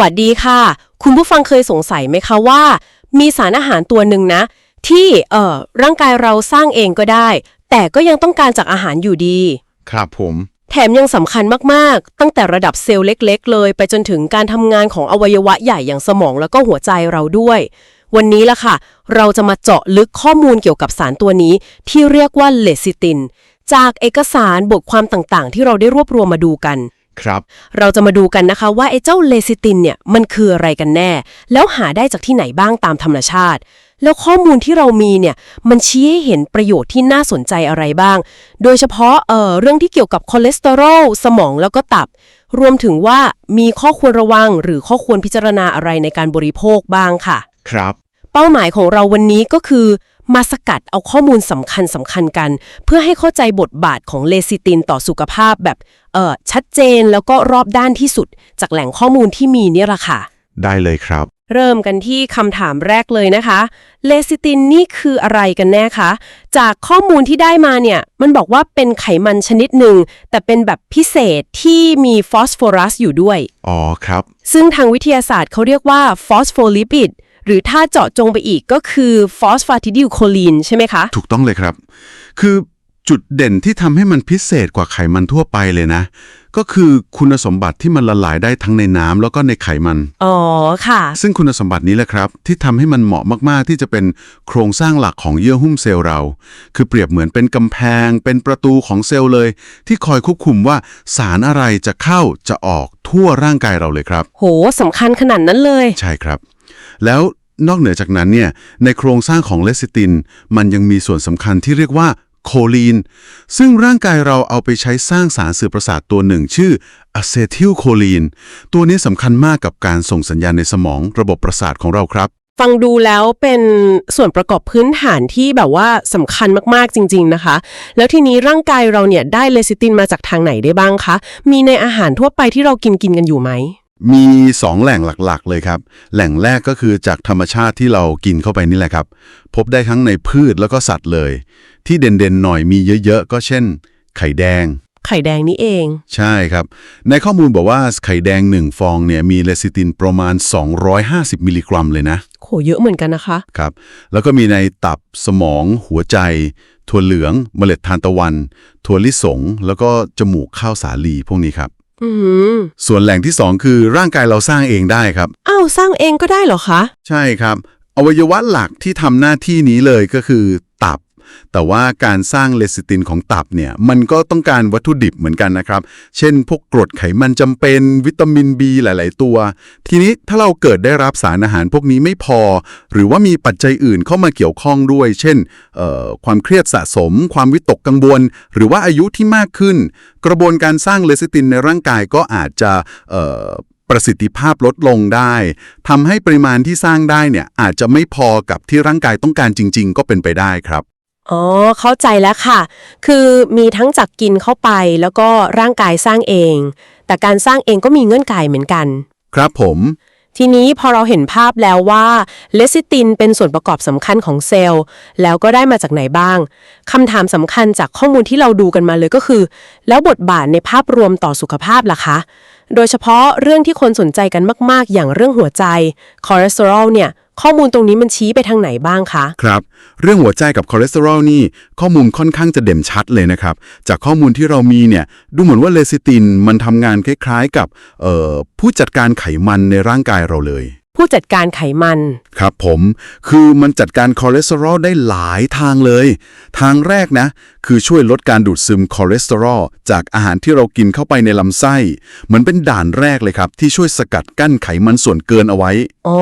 วัสดีค่ะ คุณผู้ฟังเคยสงสัยไหมคะว่า มีสารอาหารตัวหนึ่งนะ ที่เอ่อร่างกายเราสร้างเองก็ได้ แต่ก็ยังต้องการจากอาหารอยู่ดี ครับผม แถมยังสำคัญมากๆ ตั้งแต่ระดับเซลล์เล็ก ๆ เลย ไปจนถึงการทำงานของอวัยวะใหญ่อย่างสมองแล้วก็หัวใจเราด้วย วันนี้ล่ะค่ะ เราจะมาเจาะลึกข้อมูลเกี่ยวกับสารตัวนี้ ที่เรียกว่าเลซิติน จากเอกสารบทความต่างๆ ที่เราได้รวบรวมมาดูกัน ครับ เราจะมาดูกันนะคะว่าไอ้เจ้าเลซิตินเนี่ยมันคืออะไรกันแน่ แล้วหาได้จากที่ไหนบ้างตามธรรมชาติ แล้วข้อมูลที่เรามีเนี่ยมันชี้ให้เห็นประโยชน์ที่น่าสนใจอะไรบ้าง โดยเฉพาะเอ่อเรื่องที่เกี่ยวกับคอเลสเตอรอลสมองแล้วก็ตับ รวมถึงว่ามีข้อควรระวังหรือข้อควรพิจารณาอะไรในการบริโภคบ้างค่ะ ครับ เป้าหมายของเราวันนี้ก็คือ มาสกัดเอาข้อมูลสำคัญสำคัญกัน เพื่อให้เข้าใจบทบาทของเลซิตินต่อสุขภาพแบบเอ่อชัดเจนแล้วก็รอบด้านที่สุด จากแหล่งข้อมูลที่มีเนี่ยละค่ะ ได้เลยครับ เริ่มกันที่คำถามแรกเลยนะคะ เลซิตินนี่คืออะไรกันแน่คะ จากข้อมูลที่ได้มาเนี่ย มันบอกว่าเป็นไขมันชนิดหนึ่ง แต่เป็นแบบพิเศษที่มีฟอสฟอรัสอยู่ด้วย อ๋อครับ ซึ่งทางวิทยาศาสตร์เขาเรียกว่าฟอสโฟลิปิด หรือถ้าเจาะจงไปอีกก็คือฟอสฟาติดิลโคลีนใช่ไหมคะ ถูกต้องเลยครับ คือจุดเด่นที่ทำให้มันพิเศษกว่าไขมันทั่วไปเลยนะ ก็คือคุณสมบัติที่มันละลายได้ทั้งในน้ำแล้วก็ในไขมัน อ๋อค่ะ ซึ่งคุณสมบัตินี้แหละครับ ที่ทำให้มันเหมาะมาก ๆ ที่จะเป็นโครงสร้างหลักของเยื่อหุ้มเซลล์เรา คือเปรียบเหมือนเป็นกำแพง เป็นประตูของเซลล์เลย ที่คอยควบคุมว่าสารอะไรจะเข้าจะออกทั่วร่างกายเราเลยครับ โหสำคัญขนาดนั้นเลย ใช่ครับ แล้วนอกเหนือจากนั้นเนี่ยในโครงสร้างของเลซิติน มันยังมีส่วนสำคัญที่เรียกว่าโคลีน ซึ่งร่างกายเราเอาไปใช้สร้างสารสื่อประสาทตัวหนึ่งชื่ออะเซทิลโคลีน ตัวนี้สำคัญมากกับการส่งสัญญาณในสมองระบบประสาทของเราครับ ฟังดูแล้วเป็นส่วนประกอบพื้นฐานที่แบบว่าสำคัญมากๆจริง ๆนะคะ แล้วทีนี้ร่างกายเราเนี่ยได้เลซิตินมาจากทางไหนได้บ้างคะ มีในอาหารทั่วไปที่เรากินกินกันอยู่ไหม มีสองแหล่งหลักๆ เลยครับ แหล่งแรกก็คือจากธรรมชาติที่เรากินเข้าไปนี่แหละครับ พบได้ทั้งในพืชแล้วก็สัตว์เลย ที่เด่นๆหน่อยมีเยอะๆ ก็เช่น ไข่แดง ไข่แดงนี่เอง ใช่ครับ ในข้อมูลบอกว่าไข่แดง 1 ฟองเนี่ยมีเลซิตินประมาณ 250 มิลลิกรัมเลยนะโหเยอะเหมือนกันนะคะครับ แล้วก็มีในตับสมอง หัวใจ ถั่วเหลือง เมล็ดทานตะวัน ถั่วลิสง แล้วก็จมูกข้าวสาลีพวกนี้ครับอืม ส่วนแหล่งที่ 2 คือร่างกายเราสร้างเองได้ครับ อ้าว สร้างเองก็ได้เหรอคะ ใช่ครับ อวัยวะหลักที่ทำหน้าที่นี้เลยก็คือ ตับ แต่ว่าการสร้างเลซิตินของตับเนี่ยมันก็ต้องการวัตถุดิบเหมือนกันนะครับ เช่น พวกกรดไขมันจำเป็นวิตามิน B หลาย ๆ ตัว ทีนี้ถ้าเราเกิดได้รับสารอาหารพวกนี้ไม่พอ หรือว่ามีปัจจัยอื่นเข้ามาเกี่ยวข้องด้วย เช่น ความเครียดสะสม ความวิตกกังวล หรือว่าอายุที่มากขึ้น กระบวนการสร้างเลซิตินในร่างกายก็อาจจะประสิทธิภาพลดลงได้ทำให้ปริมาณที่สร้างได้เนี่ยอาจจะไม่พอกับที่ร่างกายต้องการจริง ๆ ก็เป็นไปได้ครับ อ๋อ เข้าใจแล้วค่ะ คือมีทั้งจากกินเข้าไปแล้วก็ร่างกายสร้างเอง แต่การสร้างเองก็มีเงื่อนไขเหมือนกัน ครับผม ทีนี้พอเราเห็นภาพแล้วว่าเลซิตินเป็นส่วนประกอบสำคัญของเซลล์ แล้วก็ได้มาจากไหนบ้างคำถามสำคัญจากข้อมูลที่เราดูกันมาเลยก็คือ แล้วบทบาทในภาพรวมต่อสุขภาพล่ะคะ โดยเฉพาะเรื่องที่คนสนใจกันมาก ๆ อย่างเรื่องหัวใจคอเลสเตอรอลเนี่ย ข้อมูลตรงนี้มันชี้ไปทางไหนบ้างคะ ครับ เรื่องหัวใจกับคอเลสเตอรอลนี่ ข้อมูลค่อนข้างจะเด่นชัดเลยนะครับ จากข้อมูลที่เรามีเนี่ย ดูเหมือนว่าเลซิตินมันทำงานคล้ายๆ กับเอ่อผู้จัดการไขมันในร่างกายเราเลย ผู้จัดการไขมัน ครับผม คือมันจัดการคอเลสเตอรอลได้หลายทางเลย ทางแรกนะ คือช่วยลดการดูดซึมคอเลสเตอรอลจากอาหารที่เรากินเข้าไปในลำไส้เหมือนเป็นด่านแรกเลยครับ ที่ช่วยสกัดกั้นไขมันส่วนเกินเอาไว้ อ๋อ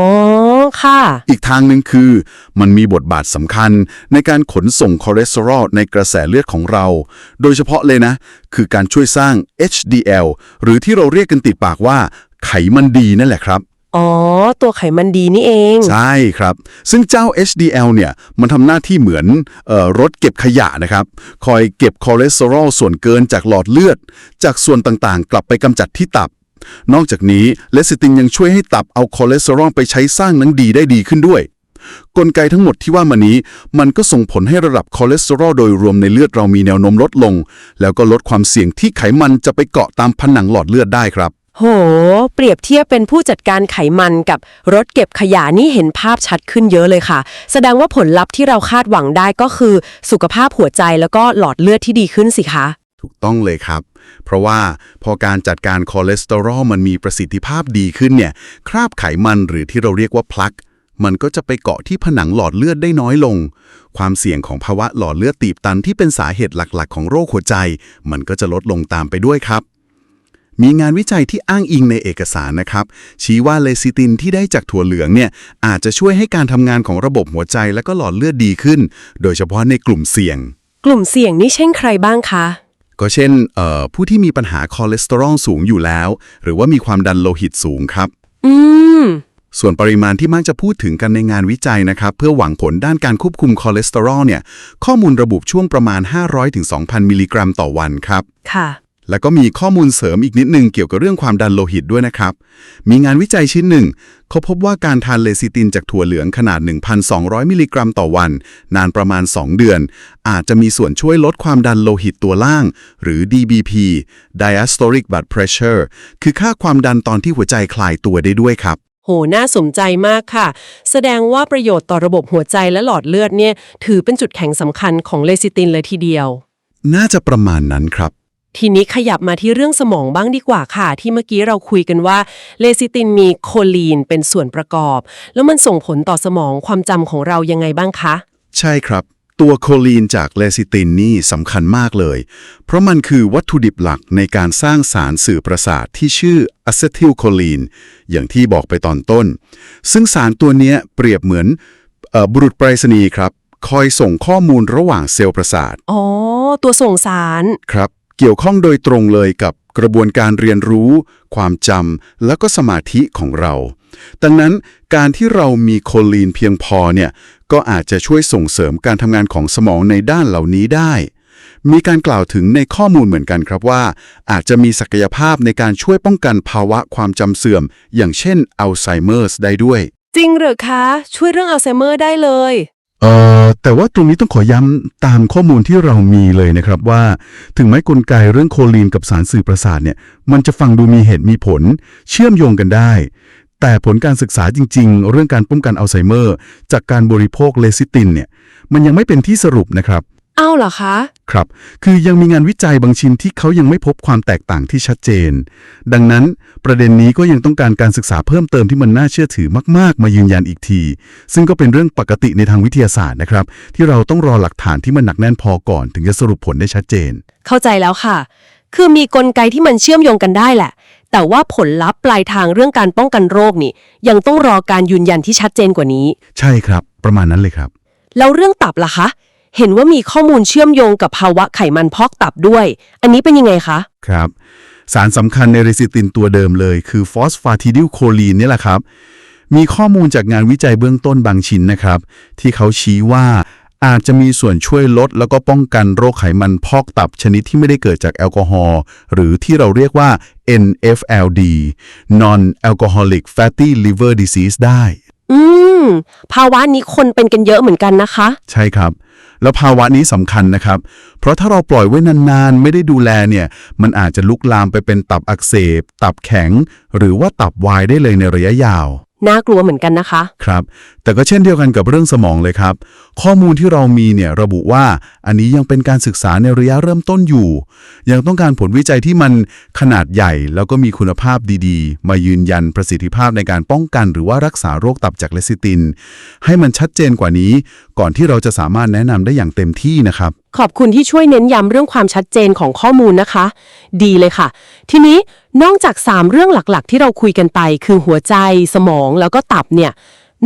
ค่ะ อีกทางหนึ่งคือ มันมีบทบาทสำคัญในการขนส่งคอเลสเตอรอลในกระแสเลือดของเรา โดยเฉพาะเลยนะ คือการช่วยสร้าง HDL หรือที่เราเรียกกันติดปากว่า ไขมันดีนั่นแหละครับอ๋อ ตัวไขมันดีนี่เอง ใช่ครับ ซึ่งเจ้า HDL เนี่ย มันทำหน้าที่เหมือนเออรถเก็บขยะนะครับ คอยเก็บคอเลสเตอรอลส่วนเกินจากหลอดเลือด จากส่วนต่างๆ กลับไปกำจัดที่ตับ นอกจากนี้เลซิตินยังช่วยให้ตับเอาคอเลสเตอรอลไปใช้สร้างหนังดีได้ดีขึ้นด้วย กลไกทั้งหมดที่ว่ามานี้ มันก็ส่งผลให้ระดับคอเลสเตอรอลโดยรวมในเลือดเรามีแนวโน้มลดลง แล้วก็ลดความเสี่ยงที่ไขมันจะไปเกาะตามผนังหลอดเลือดได้ครับ โห เปรียบเทียบเป็นผู้จัดการไขมันกับรถเก็บขยะนี่เห็นภาพชัดขึ้นเยอะเลยค่ะ แสดงว่าผลลัพธ์ที่เราคาดหวังได้ก็คือ สุขภาพหัวใจแล้วก็หลอดเลือดที่ดีขึ้นสิคะ ถูกต้องเลยครับ เพราะว่าพอการจัดการคอเลสเตอรอลมันมีประสิทธิภาพดีขึ้นเนี่ย คราบไขมันหรือที่เราเรียกว่าพลัก มันก็จะไปเกาะที่ผนังหลอดเลือดได้น้อยลง ความเสี่ยงของภาวะหลอดเลือดตีบตันที่เป็นสาเหตุหลักๆ ของโรคหัวใจ มันก็จะลดลงตามไปด้วยครับมีงานวิจัยที่อ้างอิงในเอกสารนะครับ ชี้ว่าเลซิตินที่ได้จากถั่วเหลืองเนี่ยอาจจะช่วยให้การทำงานของระบบหัวใจและก็หลอดเลือดดีขึ้น โดยเฉพาะในกลุ่มเสี่ยง กลุ่มเสี่ยงนี่เช่นใครบ้างคะ ก็เช่นเอ่อผู้ที่มีปัญหาคอเลสเตอรอลสูงอยู่แล้ว หรือว่ามีความดันโลหิตสูงครับ อืมส่วนปริมาณที่มักจะพูดถึงกันในงานวิจัยนะครับ เพื่อหวังผลด้านการควบคุมคอเลสเตอรอลเนี่ย ข้อมูลระบุช่วงประมาณ 500-2,000 มิลลิกรัมต่อวันครับ ค่ะ แล้วก็มีข้อมูลเสริมอีกนิดนึงเกี่ยวกับเรื่องความดันโลหิตด้วยนะครับ มีงานวิจัยชิ้นหนึ่ง เขาพบว่าการทานเลซิตินจากถั่วเหลืองขนาด 1,200 มิลลิกรัมต่อวัน นานประมาณ 2 เดือน อาจจะมีส่วนช่วยลดความดันโลหิตตัวล่าง หรือ DBP diastolic blood pressure คือค่าความดันตอนที่หัวใจคลายตัวได้ด้วยครับโห น่าสนใจมากค่ะ แสดงว่าประโยชน์ต่อระบบหัวใจและหลอดเลือดเนี่ย ถือเป็นจุดแข็งสำคัญของเลซิตินเลยทีเดียว น่าจะประมาณนั้นครับ ทีนี้ขยับมาที่เรื่องสมองบ้างดีกว่าค่ะ ที่เมื่อกี้เราคุยกันว่าเลซิตินมีโคลีนเป็นส่วนประกอบ แล้วมันส่งผลต่อสมองความจำของเรายังไงบ้างคะ ใช่ครับ ตัวโคลีนจากเลซิตินนี่สำคัญมากเลย เพราะมันคือวัตถุดิบหลักในการสร้างสารสื่อประสาทที่ชื่ออะเซทิลโคลีนอย่างที่บอกไปตอนต้น ซึ่งสารตัวเนี้ยเปรียบเหมือนเออบุรุษไปรษณีย์ครับ คอยส่งข้อมูลระหว่างเซลล์ประสาทอ๋อตัวส่งสารครับ เกี่ยวข้องโดยตรงเลยกับกระบวนการเรียนรู้ ความจำและก็สมาธิของเรา ดังนั้นการที่เรามีโคลีนเพียงพอเนี่ยก็อาจจะช่วยส่งเสริมการทำงานของสมองในด้านเหล่านี้ได้ มีการกล่าวถึงในข้อมูลเหมือนกันครับว่า อาจจะมีศักยภาพในการช่วยป้องกันภาวะความจำเสื่อม อย่างเช่นอัลไซเมอร์สได้ด้วย จริงเหรอคะ ช่วยเรื่องอัลไซเมอร์ได้เลย เอ่อแต่ว่าตรงนี้ต้องขอย้ำตามข้อมูลที่เรามีเลยนะครับว่า ถึงแม้กลไกเรื่องโคลีนกับสารสื่อประสาทเนี่ยมันจะฟังดูมีเหตุมีผล เชื่อมโยงกันได้ แต่ผลการศึกษาจริง ๆ เรื่องการป้องกันอัลไซเมอร์ จากการบริโภคเลซิตินเนี่ยมันยังไม่เป็นที่สรุปนะครับ เอ้าเหรอคะ ครับ คือยังมีงานวิจัยบางชิ้นที่เขายังไม่พบความแตกต่างที่ชัดเจน ดังนั้นประเด็นนี้ก็ยังต้องการการศึกษาเพิ่มเติมที่มันน่าเชื่อถือมาก ๆ มายืนยันอีกที ซึ่งก็เป็นเรื่องปกติในทางวิทยาศาสตร์นะครับ ที่เราต้องรอหลักฐานที่มันหนักแน่นพอก่อนถึงจะสรุปผลได้ชัดเจน เข้าใจแล้วค่ะ คือมีกลไกที่มันเชื่อมโยงกันได้แหละ แต่ว่าผลลัพธ์ปลายทางเรื่องการป้องกันโรคนี่ ยังต้องรอการยืนยันที่ชัดเจนกว่านี้ ใช่ครับ ประมาณนั้นเลยครับ แล้วเรื่องตับล่ะคะ เห็นว่ามีข้อมูลเชื่อมโยงกับภาวะไขมันพอกตับด้วย อันนี้เป็นยังไงคะ ครับ สารสำคัญในเรซิตินตัวเดิมเลย คือฟอสฟาทิดิลโคลีนนี่แหละครับ มีข้อมูลจากงานวิจัยเบื้องต้นบางชิ้นนะครับ ที่เขาชี้ว่าอาจจะมีส่วนช่วยลดแล้วก็ป้องกันโรคไขมันพอกตับชนิดที่ไม่ได้เกิดจากแอลกอฮอล์หรือที่เราเรียกว่า NFLD non alcoholic fatty liver disease ได้ อืม ภาวะนี้คนเป็นกันเยอะเหมือนกันนะคะ ใช่ครับ แล้วภาวะนี้สำคัญนะครับ เพราะถ้าเราปล่อยไว้นานๆ ไม่ได้ดูแลเนี่ย มันอาจจะลุกลามไปเป็นตับอักเสบ ตับแข็ง หรือว่าตับวายได้เลยในระยะยาว น่ากลัวเหมือนกันนะคะ ครับ แต่ก็เช่นเดียวกันกับเรื่องสมองเลยครับ ข้อมูลที่เรามีเนี่ยระบุว่าอันนี้ยังเป็นการศึกษาในระยะเริ่มต้นอยู่ ยังต้องการผลวิจัยที่มันขนาดใหญ่ แล้วก็มีคุณภาพดีๆ มายืนยันประสิทธิภาพในการป้องกัน หรือว่ารักษาโรคตับจากเลซิติน ให้มันชัดเจนกว่านี้ ก่อนที่เราจะสามารถแนะนำได้อย่างเต็มที่นะครับ ขอบคุณที่ช่วยเน้นย้ำเรื่องความชัดเจนของข้อมูลนะคะ ดีเลยค่ะ ทีนี้นอกจาก 3 เรื่องหลักๆ ที่เราคุยกันไป คือหัวใจ สมองแล้วก็ตับเนี่ย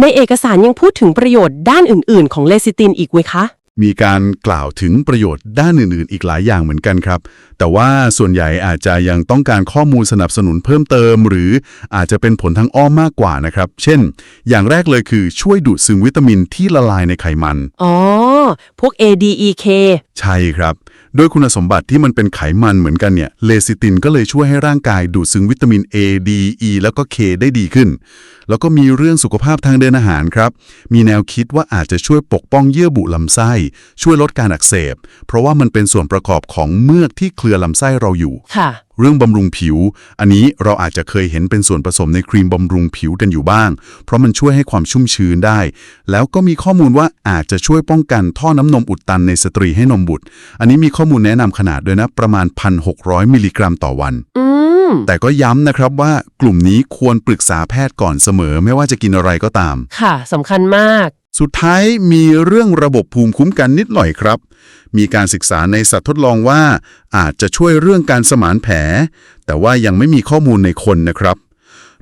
ในเอกสารยังพูดถึงประโยชน์ด้านอื่น ๆ ของเลซิตินอีกไหมคะ มีการกล่าวถึงประโยชน์ด้านอื่นๆ อีกหลายอย่างเหมือนกันครับ แต่ว่าส่วนใหญ่อาจจะยังต้องการข้อมูลสนับสนุนเพิ่มเติม หรืออาจจะเป็นผลทางอ้อมมากกว่านะครับ เช่น อย่างแรกเลยคือช่วยดูดซึมวิตามินที่ละลายในไขมัน อ๋อ พวก A D E K ใช่ครับ ด้วยคุณสมบัติที่มันเป็นไขมันเหมือนกันเนี่ยเลซิตินก็เลยช่วยให้ร่างกายดูดซึมวิตามิน A D E แล้วก็ K ได้ดีขึ้น แล้วก็มีเรื่องสุขภาพทางเดินอาหารครับ มีแนวคิดว่าอาจจะช่วยปกป้องเยื่อบุลำไส้ ช่วยลดการอักเสบ เพราะว่ามันเป็นส่วนประกอบของเมือกที่เคลือลำไส้เราอยู่ค่ะ เรื่องบำรุงผิว อันนี้เราอาจจะเคยเห็นเป็นส่วนผสมในครีมบำรุงผิวกันอยู่บ้าง เพราะมันช่วยให้ความชุ่มชื้นได้ แล้วก็มีข้อมูลว่าอาจจะช่วยป้องกันท่อน้ำนมอุดตันในสตรีให้นมบุตร อันนี้มีข้อมูลแนะนำขนาดด้วยนะ ประมาณ 1,600 มิลลิกรัมต่อวันอืมแต่ก็ย้ำนะครับว่ากลุ่มนี้ควรปรึกษาแพทย์ก่อนเสมอ ไม่ว่าจะกินอะไรก็ตาม ค่ะสำคัญมาก สุดท้ายมีเรื่องระบบภูมิคุ้มกันนิดหน่อยครับ มีการศึกษาในสัตว์ทดลองว่า อาจจะช่วยเรื่องการสมานแผล แต่ว่ายังไม่มีข้อมูลในคนนะครับ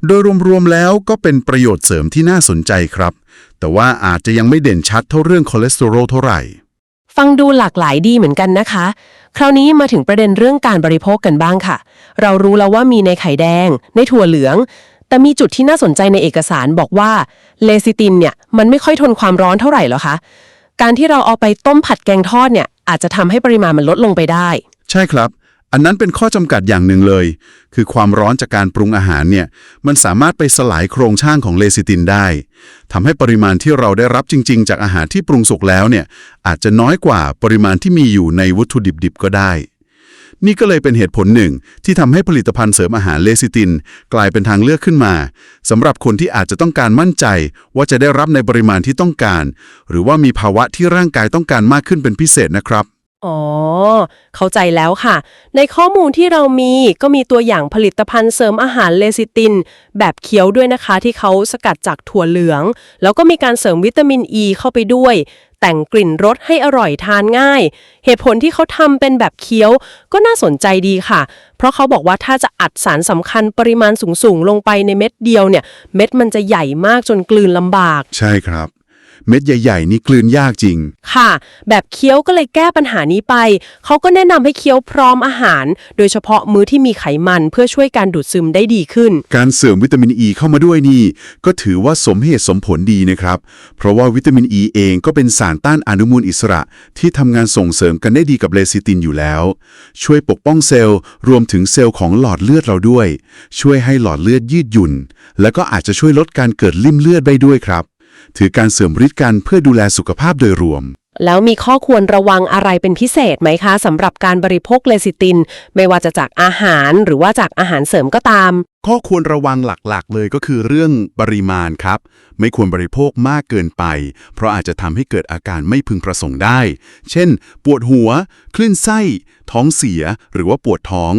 โดยรวมๆแล้วก็เป็นประโยชน์เสริมที่น่าสนใจครับ แต่ว่าอาจจะยังไม่เด่นชัดเท่าเรื่องคอเลสเตอรอลเท่าไหร่ ฟังดูหลากหลายดีเหมือนกันนะคะ คราวนี้มาถึงประเด็นเรื่องการบริโภคกันบ้างค่ะ เรารู้แล้วว่ามีในไข่แดง ในถั่วเหลือง แต่มีจุดที่น่าสนใจในเอกสารบอกว่าเลซิตินเนี่ยมันไม่ค่อยทนความร้อนเท่าไหร่หรอคะ การที่เราเอาไปต้มผัดแกงทอดเนี่ยอาจจะทำให้ปริมาณมันลดลงไปได้ ใช่ครับ อันนั้นเป็นข้อจำกัดอย่างหนึ่งเลย คือความร้อนจากการปรุงอาหารเนี่ยมันสามารถไปสลายโครงช่างของเลซิตินได้ทำให้ปริมาณที่เราได้รับจริง ๆ จากอาหารที่ปรุงสุกแล้วเนี่ยอาจจะน้อยกว่าปริมาณที่มีอยู่ในวัตถุดิบๆก็ได้ นี่ก็เลยเป็นเหตุผลหนึ่ง ที่ทำให้ผลิตภัณฑ์เสริมอาหารเลซิติน กลายเป็นทางเลือกขึ้นมาสำหรับคนที่อาจจะต้องการมั่นใจ ว่าจะได้รับในปริมาณที่ต้องการ หรือว่ามีภาวะที่ร่างกายต้องการมากขึ้นเป็นพิเศษนะครับ อ๋อ เข้าใจแล้วค่ะ ในข้อมูลที่เรามีก็มีตัวอย่างผลิตภัณฑ์เสริมอาหารเลซิติน แบบเคี้ยวด้วยนะคะ ที่เขาสกัดจากถั่วเหลือง แล้วก็มีการเสริมวิตามินอ e ีเข้าไปด้วย แต่งกลิ่นรสให้อร่อยทานง่าย เหตุผลที่เขาทำเป็นแบบเคี้ยวก็น่าสนใจดีค่ะ เพราะเขาบอกว่าถ้าจะอัดสารสำคัญปริมาณสูงๆลงไปในเม็ดเดียวเนี่ย เม็ดมันจะใหญ่มากจนกลืนลำบาก ใช่ครับ เม็ดใหญ่ๆ นี่กลืนยากจริง ค่ะ แบบเคี้ยวก็เลยแก้ปัญหานี้ไป เขาก็แนะนำให้เคี้ยวพร้อมอาหาร โดยเฉพาะมื้อที่มีไขมันเพื่อช่วยการดูดซึมได้ดีขึ้น การเสริมวิตามินอ e ีเข้ามาด้วยนี่ ก็ถือว่าสมเหตุสมผลดีนะครับ เพราะว่าวิตามินอ e ีเองก็เป็นสารต้านอนุมูลอิสระ ที่ทำงานส่งเสริมกันได้ดีกับเลซิตินอยู่แล้ว ช่วยปกป้องเซลล์รวมถึงเซลล์ของหลอดเลือดเราด้วย ช่วยให้หลอดเลือดยืดหยุ่น แล้วก็อาจจะช่วยลดการเกิดลิ่มเลือดได้ด้วยครับ ถือการเสริมฤทธิ์กันเพื่อดูแลสุขภาพโดยรวม แล้วมีข้อควรระวังอะไรเป็นพิเศษไหมคะสำหรับการบริโภคเลซิติน ไม่ว่าจะจากอาหารหรือว่าจากอาหารเสริมก็ตาม ข้อควรระวังหลักๆ เลยก็คือเรื่องปริมาณครับ ไม่ควรบริโภคมากเกินไป เพราะอาจจะทำให้เกิดอาการไม่พึงประสงค์ได้ เช่น ปวดหัว คลื่นไส้ ท้องเสีย หรือว่าปวดท้อง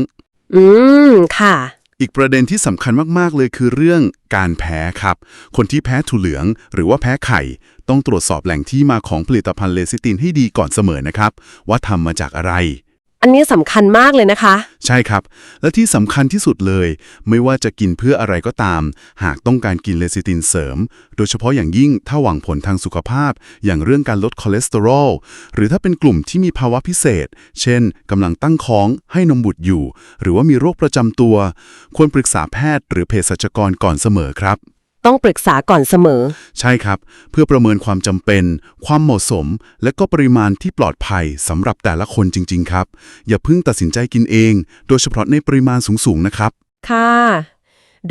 อืม ค่ะ อีกประเด็นที่สำคัญมาก ๆ เลยคือเรื่องการแพ้ครับ คนที่แพ้ถั่วเหลือง หรือว่าแพ้ไข่ ต้องตรวจสอบแหล่งที่มาของผลิตภัณฑ์เลซิตินให้ดีก่อนเสมอนะครับ ว่าทำมาจากอะไร อันนี้สำคัญมากเลยนะคะ ใช่ครับ และที่สำคัญที่สุดเลย ไม่ว่าจะกินเพื่ออะไรก็ตาม หากต้องการกินเลซิตินเสริม โดยเฉพาะอย่างยิ่งถ้าหวังผลทางสุขภาพ อย่างเรื่องการลดคอเลสเตอรอล หรือถ้าเป็นกลุ่มที่มีภาวะพิเศษ เช่นกำลังตั้งท้อง ให้นมบุตรอยู่ หรือว่ามีโรคประจำตัว ควรปรึกษาแพทย์หรือเภสัชกรก่อนเสมอครับ ต้องปรึกษาก่อนเสมอ ใช่ครับ เพื่อประเมินความจำเป็น ความเหมาะสม และก็ปริมาณที่ปลอดภัยสำหรับแต่ละคนจริง ๆ ครับ อย่าเพิ่งตัดสินใจกินเอง โดยเฉพาะในปริมาณสูง ๆ นะครับ ค่ะ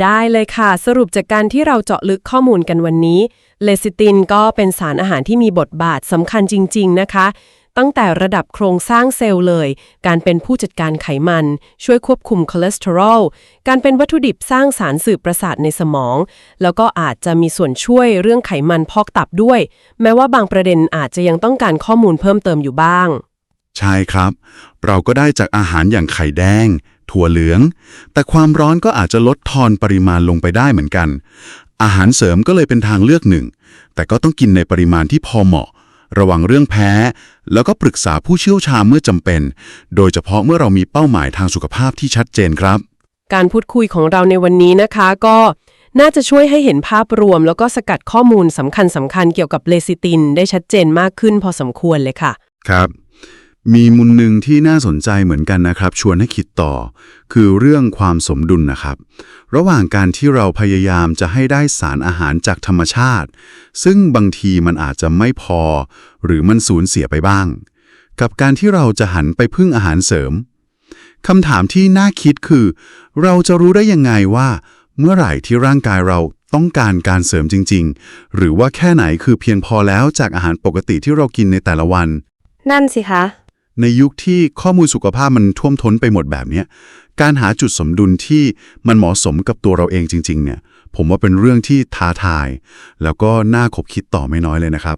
ได้เลยค่ะ สรุปจากการที่เราเจาะลึกข้อมูลกันวันนี้ เลซิตินก็เป็นสารอาหารที่มีบทบาทสำคัญจริง ๆ นะคะ ตั้งแต่ระดับโครงสร้างเซลล์เลย การเป็นผู้จัดการไขมัน ช่วยควบคุมคอเลสเตอรอล การเป็นวัตถุดิบสร้างสารสื่อประสาทในสมอง แล้วก็อาจจะมีส่วนช่วยเรื่องไขมันพอกตับด้วย แม้ว่าบางประเด็นอาจจะยังต้องการข้อมูลเพิ่มเติมอยู่บ้าง ใช่ครับ เราก็ได้จากอาหารอย่างไข่แดง ถั่วเหลือง แต่ความร้อนก็อาจจะลดทอนปริมาณลงไปได้เหมือนกัน อาหารเสริมก็เลยเป็นทางเลือกหนึ่ง แต่ก็ต้องกินในปริมาณที่พอเหมาะ ระวังเรื่องแพ้ แล้วก็ปรึกษาผู้เชี่ยวชาญเมื่อจำเป็น โดยเฉพาะเมื่อเรามีเป้าหมายทางสุขภาพที่ชัดเจนครับ การพูดคุยของเราในวันนี้นะคะก็น่าจะช่วยให้เห็นภาพรวม แล้วก็สกัดข้อมูลสำคัญสำคัญๆเกี่ยวกับเลซิตินได้ชัดเจนมากขึ้นพอสมควรเลยค่ะ ครับ มีมุมหนึ่งที่น่าสนใจเหมือนกันนะครับ ชวนให้คิดต่อ คือเรื่องความสมดุลนะครับ ระหว่างการที่เราพยายามจะให้ได้สารอาหารจากธรรมชาติ ซึ่งบางทีมันอาจจะไม่พอ หรือมันสูญเสียไปบ้าง กับการที่เราจะหันไปพึ่งอาหารเสริมคำถามที่น่าคิดคือ เราจะรู้ได้ยังไงว่า เมื่อไหร่ที่ร่างกายเราต้องการการเสริมจริง ๆ หรือว่าแค่ไหนคือเพียงพอแล้วจากอาหารปกติที่เรากินในแต่ละวัน นั่นสิคะ ในยุคที่ข้อมูลสุขภาพมันท่วมท้นไปหมดแบบนี้การหาจุดสมดุลที่มันเหมาะสมกับตัวเราเองจริง ๆ เนี่ย ผมว่าเป็นเรื่องที่ท้าทาย แล้วก็น่าขบคิดต่อไม่น้อยเลยนะครับ